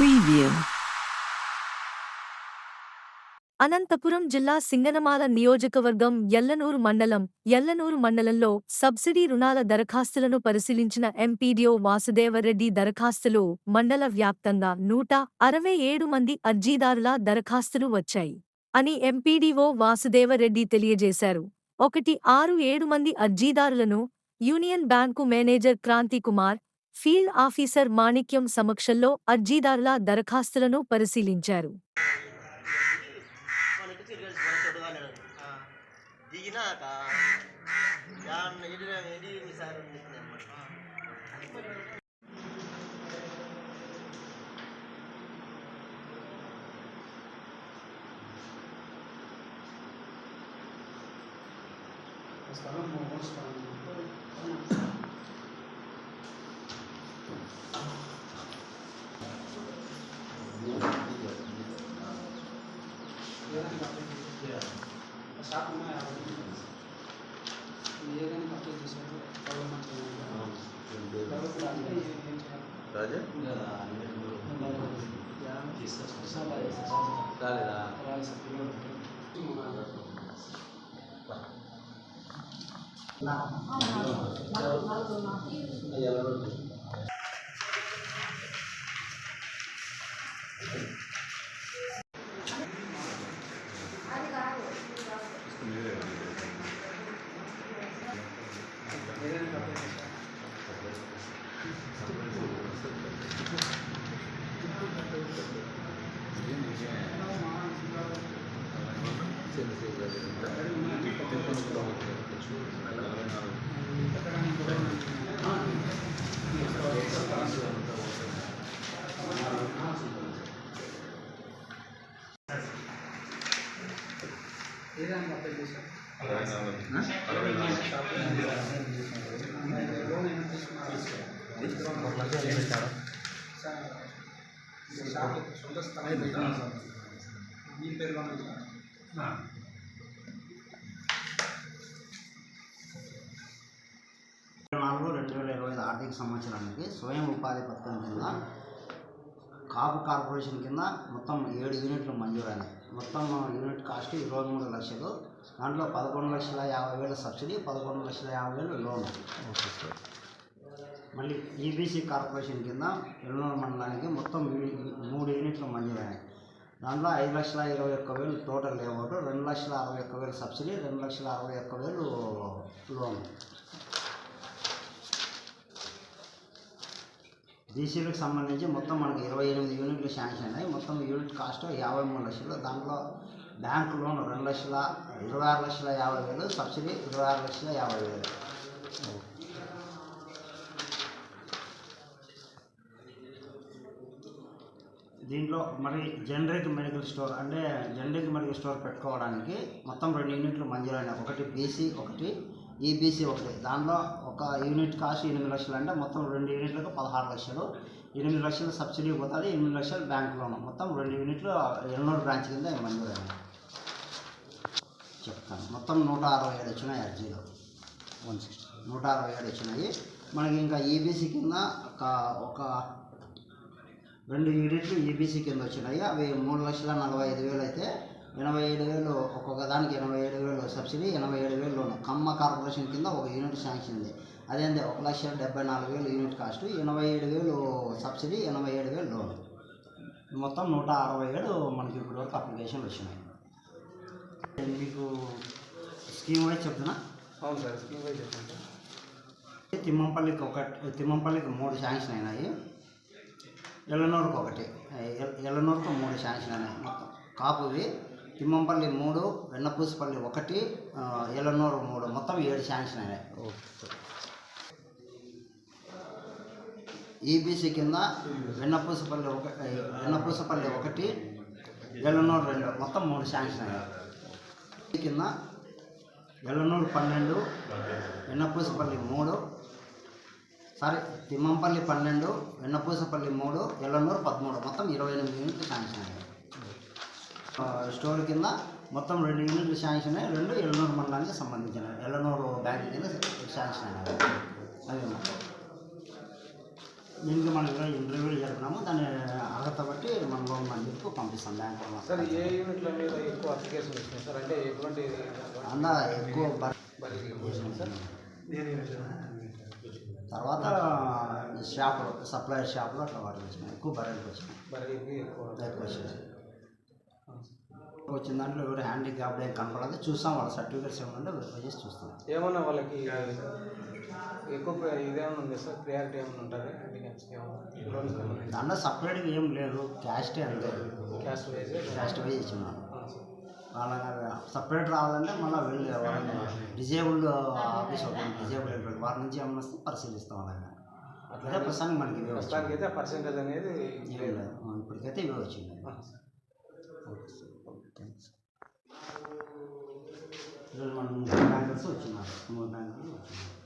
Preview. Anantapuram జిల్లా సింగనమాల నియోజకవర్గం ఎల్లనూరు మండలం ఎల్లనూరు మండలంలో సబ్సిడీ రుణాల దరఖాస్తులను పరిశీలించిన ఎంపీడీఓ వాసుదేవరెడ్డి దరఖాస్తులు మండల వ్యాప్తంగా నూట అరవై ఏడు మంది అర్జీదారుల దరఖాస్తులు వచ్చాయి అని ఎంపీడీఓ వాసుదేవరెడ్డి తెలియజేశారు. ఒకటి ఆరు ఏడు మంది అర్జీదారులను union bank manager Kranti Kumar field officer Manikyam సమక్షంలో అర్జీదారుల దరఖాస్తులను పరిశీలించారు. దిగినాక స్థలం Nah, iya, ఏదైనా అప్లై చేశారు. సొంత స్థలం మీ పేరులోనే నాలుగు రెండు వేల ఇరవై ఐదు ఆర్థిక సంవత్సరానికి స్వయం ఉపాధి పథకం కింద కాపు కార్పొరేషన్ కింద మొత్తం ఏడు యూనిట్లు మంజూరైనాయి మొత్తం యూనిట్ కాస్ట్ ఇరవై మూడు లక్షలు. దాంట్లో పదకొండు లక్షల యాభై వేలు సబ్సిడీ పదకొండు లక్షల యాభై వేలు లోన్. మళ్ళీ ఈబీసీ కార్పొరేషన్ కింద ఎల్లూరు మండలానికి మొత్తం మూడు యూనిట్లు మంజూరైనాయి దాంట్లో ఐదు లక్షల ఇరవై ఒక్క వేలు టోటల్ లేఅవుట్ రెండు లక్షల అరవై ఒక్క వేలు సబ్సిడీ రెండు లక్షల అరవై ఒక్క వేలు లోన్. డీసీలకు సంబంధించి మొత్తం మనకి ఇరవై ఎనిమిది యూనిట్లు శాంక్షన్ అయినాయి మొత్తం యూనిట్ కాస్ట్ యాభై మూడు లక్షలు. దాంట్లో బ్యాంక్ లోన్ రెండు లక్షల ఇరవై ఆరు లక్షల యాభై వేలు సబ్సిడీ ఇరవై ఆరు లక్షల యాభై వేలు. దీంట్లో మరి జనరిక్ మెడికల్ స్టోర్ అంటే జనరిక్ మెడికల్ స్టోర్ పెట్టుకోవడానికి మొత్తం రెండు యూనిట్లు మంజూరైన ఒకటి బీసీ ఒకటి ఈబీసీ ఒకటి. దాంట్లో ఒక యూనిట్ కాస్ట్ ఎనిమిది లక్షలు అంటే మొత్తం రెండు యూనిట్లకు పదహారు లక్షలు. ఎనిమిది లక్షలు సబ్సిడీ పోతుంది ఎనిమిది లక్షలు బ్యాంక్ లోన్. మొత్తం రెండు యూనిట్లు ఎల్నూరు బ్రాంచ్ కింద మంజూరైంది చెప్తాను. మొత్తం నూట అరవై ఏడు వచ్చినాయి అర్జీలు వన్ సిక్స్టీ. నూట అరవై ఏడు వచ్చినాయి. మనకి ఇంకా ఈబీసీ కింద ఒక ఒక రెండు యూనిట్లు ఈబీసీ కింద వచ్చినాయి. అవి మూడు లక్షల నలభై ఐదు వేలు అయితే ఎనభై ఏడు వేలు ఒక్కొక్క దానికి ఎనభై ఏడు వేలు సబ్సిడీ ఎనభై ఏడు వేలు లోను. కమ్మ కార్పొరేషన్ కింద ఒక యూనిట్ శాంక్షన్ ఉంది. అదేంటి ఒక లక్ష డెబ్బై నాలుగు వేలు యూనిట్ కాస్ట్ ఎనభై ఏడు వేలు సబ్సిడీ ఎనభై ఏడు వేలు లోను. మొత్తం నూట అరవై ఏడు మనకి ఇప్పటి వరకు అప్లికేషన్లు వచ్చినాయి. మీకు స్కీమ్ వైజ్ చెప్తున్నా. అవును సార్ స్కీమ్ వైజ్ చెప్పండి తిమ్మంపల్లికి ఒకటి తిమ్మంపల్లికి మూడు శాంక్షన్ అయినాయి. ఎల్లనూరుకు ఒకటి ఎల్- ఎల్లనూరుకు మూడు శాంక్షన్ అయినాయి మొత్తం. కాపువి తిమ్మంపల్లి మూడు వెన్నపూసపల్లి ఒకటి ఎలనూరు మూడు. మొత్తం ఏడు శాంక్షన్ అయినాయి. ఈబీసీ కింద వెన్నపూసపల్లి ఒక వెన్నపూసపల్లి ఒకటి ఎలనూరు రెండు. మొత్తం మూడు శాంక్షన్ అయినాయి. కింద ఎలనూరు పన్నెండు వెన్నపూసపల్లి మూడు సారీ తిమ్మంపల్లి పన్నెండు వెన్నపూసపల్లి మూడు ఎల్లనూరు పదమూడు. మొత్తం ఇరవై ఎనిమిది యూనిట్లు శాంక్షన్ అయ్యాయి స్టోర్ కింద మొత్తం రెండు యూనిట్లు శాంక్షన్ అయ్యాయి రెండు ఎల్లనూరు మండలానికి సంబంధించిన ఎల్లనూరు బ్యాంక్ కింద శాంక్షన్ అయ్యాయి అవి మొత్తం దీనికి మనం ఇంటర్వ్యూలు జరిపినాము దాని అర్హత బట్టి మనం లోన్ మందికి పంపిస్తాం. బ్యాంక్ సార్ ఏ యూనిట్ల మీద ఎక్కువ అప్లికేషన్ వచ్చినాయి సార్? అంటే ఎటువంటి అందా ఎక్కువ బర్- తర్వాత షాపులు సప్లయర్ షాపులు అట్లా వాటికి వచ్చినాయి. ఎక్కువ బర్రెలకు వచ్చినాయి. ఎక్కువ. వచ్చినాయి. వచ్చిన దాంట్లో ఎవరు హ్యాండిక్యాప్డ్ ఏం కనపడదు. చూస్తాం వాళ్ళ సర్టిఫికేట్స్ ఏమన్నా వెరిఫై చేసి చూస్తాం. ఏమన్నా వాళ్ళకి ఎక్కువ ఇదేమన్నా ఉంది సార్? ప్రియారిటీ ఏమన్నా ఉంటుంది హ్యాండిక్యాప్స్ దాంట్లో సపరేట్గా ఏం లేదు. క్యాస్టే అంతే క్యాస్ట్ వైజ్? క్యాస్ట్ వైజ్ ఇచ్చినాం వాళ్ళ సపరేట్ రావాలంటే మళ్ళీ వెళ్ళి వాళ్ళని డిజేబుల్డ్ ఆఫీస్ ఒకటి డిజేబుల్ అయిపోయింది వారి నుంచి ఏమన్నా వస్తే పరిశీలిస్తాం అలాగా అట్లయితే ప్రస్తుతానికి మనకి ఇవే ప్రస్తుతానికి అయితే పర్సెంటేజ్ అనేది ఇప్పటికైతే ఇవే వచ్చింది. ఆ, థ్యాంక్స్ ఈరోజు మనం బ్యాంకర్స్ వచ్చినారు మూడు బ్యాంకులు వచ్చినారు